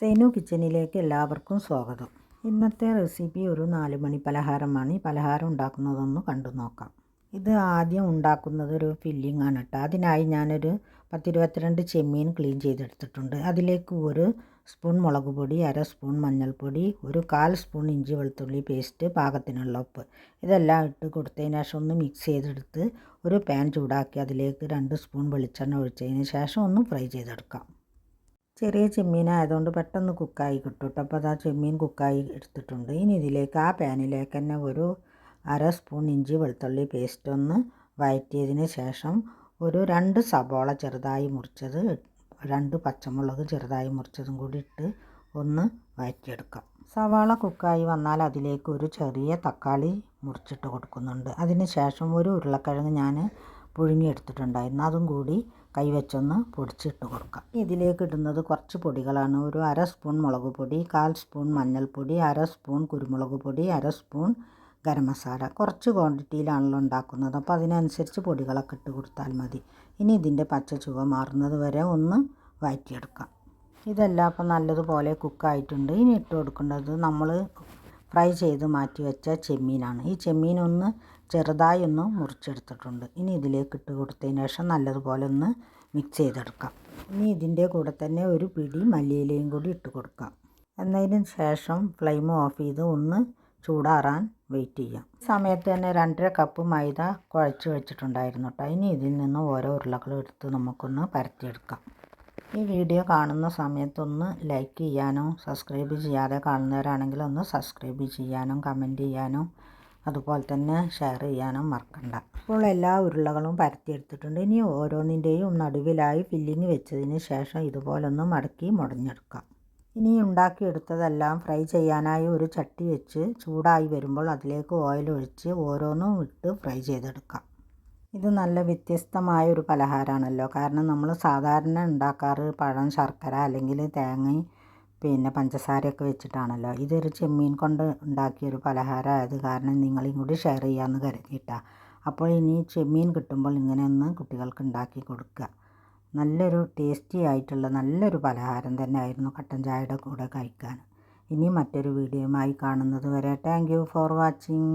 സൈനു കിച്ചണിലേക്ക് എല്ലാവർക്കും സ്വാഗതം. ഇന്നത്തെ റെസിപ്പി ഒരു നാലുമണി പലഹാരമാണ്. ഈ പലഹാരം ഉണ്ടാക്കുന്നതൊന്ന് കണ്ടു നോക്കാം. ഇത് ആദ്യം ഉണ്ടാക്കുന്നത് ഒരു ഫില്ലിംഗ് ആണ് കേട്ടോ. അതിനായി ഞാനൊരു പത്തിരുപത്തിരണ്ട് ചെമ്മീൻ ക്ലീൻ ചെയ്തെടുത്തിട്ടുണ്ട്. അതിലേക്ക് ഒരു സ്പൂൺ മുളക് പൊടി അര സ്പൂൺ മഞ്ഞൾപ്പൊടി ഒരു കാൽ സ്പൂൺ ഇഞ്ചി വെളുത്തുള്ളി പേസ്റ്റ് പാകത്തിനുള്ള ഉപ്പ്. ഇതെല്ലാം ഇട്ട് കൊടുത്തതിന് ശേഷം ഒന്ന് മിക്സ് ചെയ്തെടുത്ത് ഒരു പാൻ ചൂടാക്കി അതിലേക്ക് രണ്ട് സ്പൂൺ വെളിച്ചെണ്ണ ഒഴിച്ചതിന് ശേഷം ഒന്ന് ഫ്രൈ ചെയ്തെടുക്കാം. ചെറിയ ചെമ്മീനായതുകൊണ്ട് പെട്ടെന്ന് കുക്കായി കിട്ടും കേട്ടോ അപ്പോൾ അതാ ചെമ്മീൻ കുക്കായി എടുത്തിട്ടുണ്ട്. ഇനി ഇതിലേക്ക് ആ പാനിലേക്ക് തന്നെ ഒരു അര സ്പൂൺ ഇഞ്ചി വെളുത്തുള്ളി പേസ്റ്റ് ഒന്ന് വഴറ്റിയതിന് ശേഷം ഒരു രണ്ട് സബോള ചെറുതായി മുറിച്ചത് രണ്ട് പച്ചമുളക് ചെറുതായി മുറിച്ചതും കൂടി ഇട്ട് ഒന്ന് വഴറ്റിയെടുക്കാം. സവാള കുക്കായി വന്നാൽ അതിലേക്ക് ഒരു ചെറിയ തക്കാളി മുറിച്ചിട്ട് കൊടുക്കുന്നുണ്ട്. അതിന് ശേഷം ഒരു ഉരുളക്കിഴങ്ങ് ഞാൻ പുഴുങ്ങിയെടുത്തിട്ടുണ്ടായിരുന്നു. അതും കൂടി കൈവച്ചൊന്ന് പൊടിച്ചിട്ട് കൊടുക്കാം. ഇതിലേക്ക് ഇടുന്നത് കുറച്ച് പൊടികളാണ്. ഒരു അര സ്പൂൺ മുളക് പൊടി കാൽ സ്പൂൺ മഞ്ഞൾപ്പൊടി അര സ്പൂൺ കുരുമുളക് പൊടി അര സ്പൂൺ ഗരം മസാല. കുറച്ച് ക്വാണ്ടിറ്റിയിലാണല്ലോ ഉണ്ടാക്കുന്നത്. അപ്പോൾ അതിനനുസരിച്ച് പൊടികളൊക്കെ ഇട്ട് കൊടുത്താൽ മതി. ഇനി ഇതിന്റെ പച്ച ചുവ മാറുന്നത് വരെ ഒന്ന് വഴറ്റിയെടുക്കാം ഇതെല്ലാം അപ്പം നല്ലതുപോലെ കുക്കായിട്ടുണ്ട്. ഇനി ഇട്ട് കൊടുക്കേണ്ടത് നമ്മൾ ഫ്രൈ ചെയ്ത് മാറ്റി വെച്ച ചെമ്മീനാണ്. ഈ ചെമ്മീനൊന്ന് ചെറുതായി ഒന്ന് മുറിച്ചെടുത്തിട്ടുണ്ട്. ഇനി ഇതിലേക്ക് ഇട്ട് കൊടുത്തതിന് ശേഷം നല്ലതുപോലെ ഒന്ന് മിക്സ് ചെയ്തെടുക്കാം. ഇനി ഇതിന്റെ കൂടെ തന്നെ ഒരു പിടി മല്ലിയിലയും കൂടി ഇട്ട് കൊടുക്കാം. എന്നതിന് ശേഷം ഫ്ലെയിം ഓഫ് ചെയ്ത് ഒന്ന് ചൂടാറാൻ വെയിറ്റ് ചെയ്യാം. സമയത്ത് തന്നെ രണ്ടര കപ്പ് മൈദ കുഴച്ച് വെച്ചിട്ടുണ്ടായിരുന്നു കേട്ടോ. ഇനി ഇതിൽ നിന്ന് ഓരോ ഉരുളകളും എടുത്ത് നമുക്കൊന്ന് പരത്തിയെടുക്കാം. ഈ വീഡിയോ കാണുന്ന സമയത്തൊന്ന് ലൈക്ക് ചെയ്യാനോ സബ്സ്ക്രൈബ് ചെയ്യാതെ കാണുന്നവരാണെങ്കിൽ ഒന്ന് സബ്സ്ക്രൈബ് ചെയ്യാനും കമന്റ് ചെയ്യാനും അതുപോലെ തന്നെ ഷെയർ ചെയ്യാനും മറക്കണ്ട. ഇപ്പോൾ എല്ലാ ഉരുളകളും പരത്തിയെടുത്തിട്ടുണ്ട്. ഇനി ഓരോന്നിന്റെയും നടുവിലായി ഫില്ലിങ് വെച്ചതിന് ശേഷം ഇതുപോലൊന്ന് മടക്കി മുടഞ്ഞെടുക്കാം. ഇനി ഉണ്ടാക്കിയെടുത്തതെല്ലാം ഫ്രൈ ചെയ്യാനായി ഒരു ചട്ടി വെച്ച് ചൂടായി വരുമ്പോൾ അതിലേക്ക് ഓയിൽ ഒഴിച്ച് ഓരോന്നും ഇട്ട് ഫ്രൈ ചെയ്തെടുക്കാം. ഇത് നല്ല വ്യത്യസ്തമായ ഒരു പലഹാരമാണല്ലോ കാരണം നമ്മൾ സാധാരണ ഉണ്ടാക്കാറ് പഴം ശർക്കര അല്ലെങ്കിൽ തേങ്ങയും പിന്നെ പഞ്ചസാരയൊക്കെ വെച്ചിട്ടാണല്ലോ. ഇതൊരു ചെമ്മീൻ കൊണ്ട് ഉണ്ടാക്കിയൊരു പലഹാരമായത് കാരണം നിങ്ങളെയും കൂടി ഷെയർ ചെയ്യാമെന്ന് കരുതിയിട്ടാണ് അപ്പോൾ ഇനി ചെമ്മീൻ കിട്ടുമ്പോൾ ഇങ്ങനെ ഒന്ന് കുട്ടികൾക്ക് ഉണ്ടാക്കി കൊടുക്കുക. നല്ലൊരു ടേസ്റ്റി ആയിട്ടുള്ള നല്ലൊരു പലഹാരം തന്നെ ആയിരുന്നു കട്ടൻ ചായയുടെ കൂടെ കഴിക്കാൻ. ഇനി മറ്റൊരു വീഡിയോയുമായി കാണുന്നത് വരെ താങ്ക് ഫോർ വാച്ചിങ്